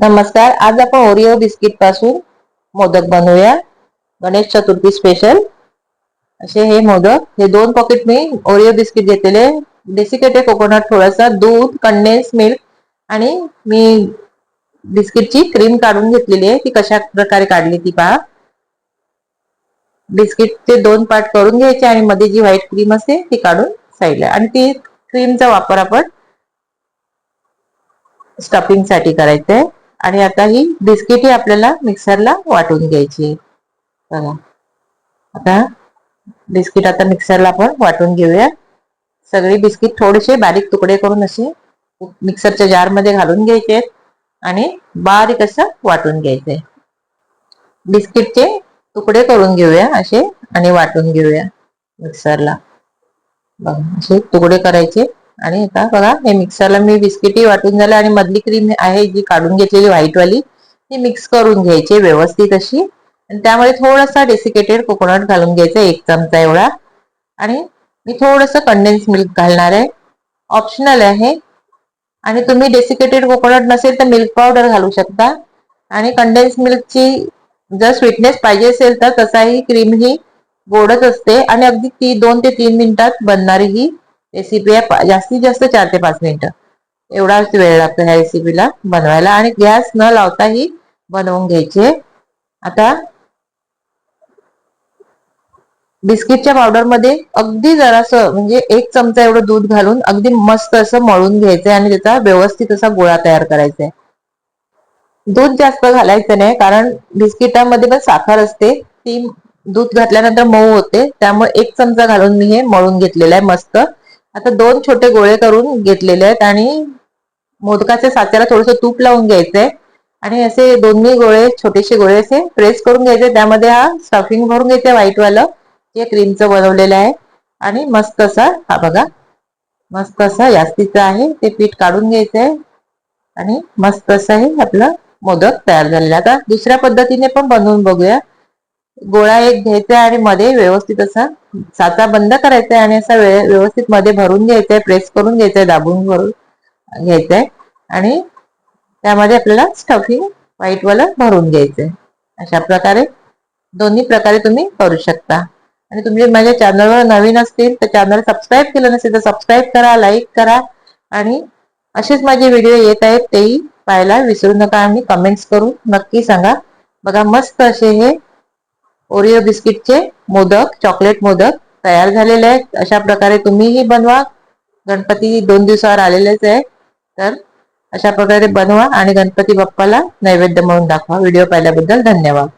नमस्कार आज आपण ओरिओ बिस्किटपासून मोदक बनवूया. गणेश चतुर्थी स्पेशल असे हे मोदक. हे दोन पॉकेट मी ओरिओ बिस्किट घेतलेले. डेसिकेटेड कोकोनट थोडासा दूध कंडेन्स मिल्क आणि मी बिस्किटची क्रीम काढून घेतलेली आहे. ती कशा प्रकारे काढली ती पहा. बिस्किटचे दोन पार्ट करून घ्यायचे आणि मध्ये जी व्हाईट क्रीम असते ती काढून साईडला. आणि ती क्रीमचा वापर आपण स्टफिंगसाठी करायचं आहे आणि आता ही बिस्किट ही आपल्याला मिक्सरला वाटून घ्यायची. बघा. आता बिस्किट आता मिक्सरला आपण वाटून घेऊया. सगळी बिस्किट थोडेसे बारीक तुकडे करून असे मिक्सरच्या जारमध्ये घालून घ्यायचे आणि बारीक असं वाटून घ्यायचे. बिस्किटचे तुकडे करून घेऊया असे आणि वाटून घेऊया मिक्सरला. बघा असे तुकडे करायचे. आणि आता बघा हे मिक्सरला मी बिस्किटी वाटून झालं आणि मधली क्रीम आहे जी काढून घेतलेली व्हाईटवाली ती मिक्स करून घ्यायची व्यवस्थित अशी. आणि त्यामध्ये थोडासा डेसिकेटेड कोकोनट घालून घ्यायचा एक चमचा एवढा. आणि मी थोडस कंडेन्स मिल्क घालणार आहे. ऑप्शनल आहे. आणि तुम्ही डेसिकेटेड कोकोनट नसेल तर मिल्क पावडर घालू शकता. आणि कंडेन्स मिल्कची जर स्वीटनेस पाहिजे असेल तर तसाही क्रीम ही गोडच असते. आणि अगदी ती दोन ते तीन मिनिटात बनणारी ही रेसिपी आहे. जास्तीत जास्त चार ते पाच मिनिटं. एवढाच वेळ लागतो ह्या रेसिपीला बनवायला आणि गॅस न लावताही बनवून घ्यायचे. आता बिस्किटच्या पावडरमध्ये अगदी जरासं म्हणजे एक चमचा एवढं दूध घालून अगदी मस्त असं मळून घ्यायचंय आणि त्याचा व्यवस्थित असा गोळा तयार करायचा आहे दूध जास्त घालायचं नाही कारण बिस्किटामध्ये पण साखर असते. ती दूध घातल्यानंतर मऊ होते. त्यामुळे एक चमचा घालून मी हे मळून घेतलेलं आहे मस्त. आता दोन छोटे गोळे करून घेतलेले आहेत आणि मोदकाच्या साच्याला थोडस तूप लावून घ्यायचंय. आणि असे दोन्ही गोळे छोटेसे गोळे असे प्रेस करून घ्यायचे. त्यामध्ये हा स्टफिंग भरून घ्यायचं व्हाईटवालं जे क्रीमचं बनवलेलं आहे. आणि मस्त असा हा बघा मस्त असा जास्तीचा आहे. ते पीठ काढून घ्यायचं आहे आणि मस्त असं हे आपलं मोदक तयार झालेला आता दुसऱ्या पद्धतीने पण बनवून बघूया. गोळा एक घ्यायचा आणि मध्ये व्यवस्थित असा साचा बंद करायचा आहे आणि असा व्यवस्थित मध्ये भरून घ्यायचंय प्रेस करून घ्यायचंय दाबून भरून घ्यायचंय आणि त्यामध्ये आपल्याला स्टफिंग व्हाईटवालं भरून घ्यायचंय अशा प्रकारे दोन्ही प्रकारे तुम्ही करू शकता. आणि तुम्ही माझ्या चॅनलवर नवीन असतील तर चॅनल सबस्क्राईब केलं नसेल तर सबस्क्राईब करा लाईक करा आणि असेच माझे व्हिडिओ येत आहेत तेही पाहायला विसरू नका आणि कमेंट्स करून नक्की सांगा. बघा मस्त असे हे ओरिओ बिस्किटचे मोदक चॉकलेट मोदक तयार झालेले आहेत. अशा प्रकारे तुम्हीही बनवा. गणपती दोन दिवसावर आलेलेच आहे. तर अशा प्रकारे बनवा आणि गणपती बाप्पाला नैवेद्य म्हणून दाखवा. व्हिडिओ पाहिल्याबद्दल धन्यवाद.